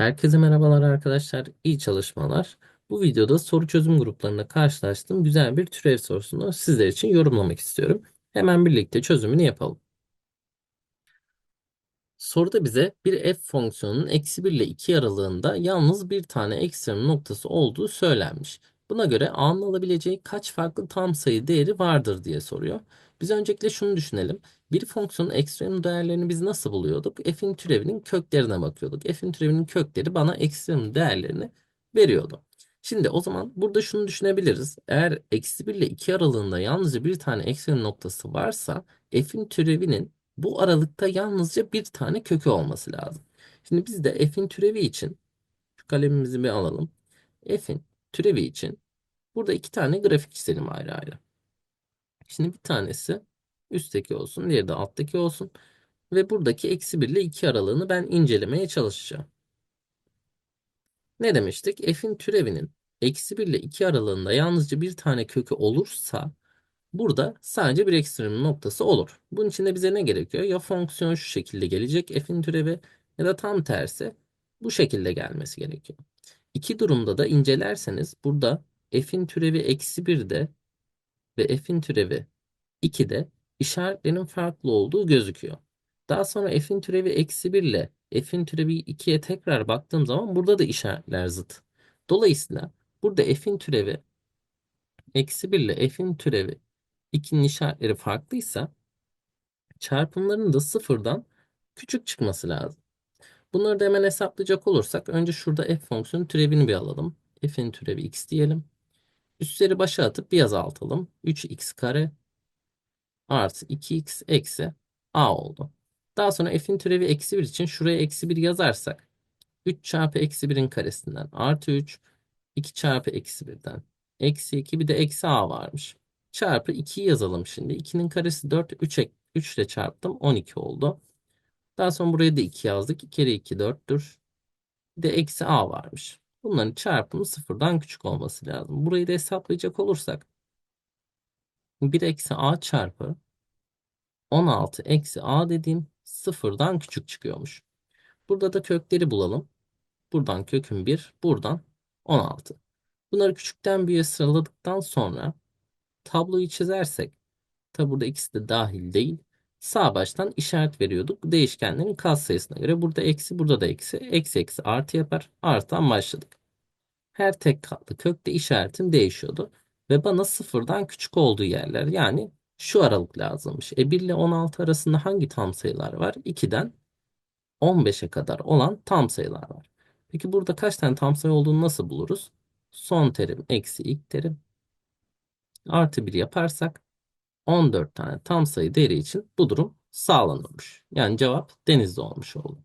Herkese merhabalar arkadaşlar, iyi çalışmalar. Bu videoda soru çözüm gruplarında karşılaştığım güzel bir türev sorusunu sizler için yorumlamak istiyorum. Hemen birlikte çözümünü yapalım. Soruda bize bir f fonksiyonunun eksi 1 ile 2 aralığında yalnız bir tane ekstrem noktası olduğu söylenmiş. Buna göre a'nın alabileceği kaç farklı tam sayı değeri vardır diye soruyor. Biz öncelikle şunu düşünelim. Bir fonksiyonun ekstrem değerlerini biz nasıl buluyorduk? F'in türevinin köklerine bakıyorduk. F'in türevinin kökleri bana ekstrem değerlerini veriyordu. Şimdi o zaman burada şunu düşünebiliriz. Eğer eksi 1 ile 2 aralığında yalnızca bir tane ekstrem noktası varsa F'in türevinin bu aralıkta yalnızca bir tane kökü olması lazım. Şimdi biz de f'in türevi için şu kalemimizi bir alalım. F'in türevi için burada iki tane grafik çizelim ayrı ayrı. Şimdi bir tanesi üstteki olsun, diğeri de alttaki olsun. Ve buradaki eksi 1 ile 2 aralığını ben incelemeye çalışacağım. Ne demiştik? F'in türevinin eksi 1 ile 2 aralığında yalnızca bir tane kökü olursa Burada sadece bir ekstrem noktası olur. Bunun için de bize ne gerekiyor? Ya fonksiyon şu şekilde gelecek f'in türevi ya da tam tersi bu şekilde gelmesi gerekiyor. İki durumda da incelerseniz burada f'in türevi eksi 1'de ve f'in türevi 2'de işaretlerin farklı olduğu gözüküyor. Daha sonra f'in türevi eksi 1 ile f'in türevi 2'ye tekrar baktığım zaman burada da işaretler zıt. Dolayısıyla burada f'in türevi eksi 1 ile f'in türevi 2'nin işaretleri farklıysa çarpımların da sıfırdan küçük çıkması lazım. Bunları da hemen hesaplayacak olursak önce şurada f fonksiyonu türevini bir alalım. f'in türevi x diyelim. Üstleri başa atıp bir azaltalım. 3x kare artı 2x eksi a oldu. Daha sonra f'in türevi eksi 1 için şuraya eksi 1 yazarsak 3 çarpı eksi 1'in karesinden artı 3 2 çarpı eksi 1'den eksi 2 bir de eksi a varmış. Çarpı 2'yi yazalım şimdi. 2'nin karesi 4 3, 3 ile çarptım 12 oldu. Daha sonra buraya da 2 yazdık. 2 kere 2 4'tür. Bir de eksi a varmış. Bunların çarpımı sıfırdan küçük olması lazım. Burayı da hesaplayacak olursak 1 eksi a çarpı 16 eksi a dediğim sıfırdan küçük çıkıyormuş. Burada da kökleri bulalım. Buradan kökün 1, buradan 16. Bunları küçükten büyüğe sıraladıktan sonra tabloyu çizersek tabi burada ikisi de dahil değil. Sağ baştan işaret veriyorduk değişkenlerin katsayısına göre. Burada eksi burada da eksi. Eksi eksi artı yapar. Artıdan başladık. Her tek katlı kökte işaretim değişiyordu. Ve bana sıfırdan küçük olduğu yerler yani şu aralık lazımmış. E 1 ile 16 arasında hangi tam sayılar var? 2'den 15'e kadar olan tam sayılar var. Peki burada kaç tane tam sayı olduğunu nasıl buluruz? Son terim eksi ilk terim artı 1 yaparsak 14 tane tam sayı değeri için bu durum sağlanırmış. Yani cevap denizde olmuş oldu.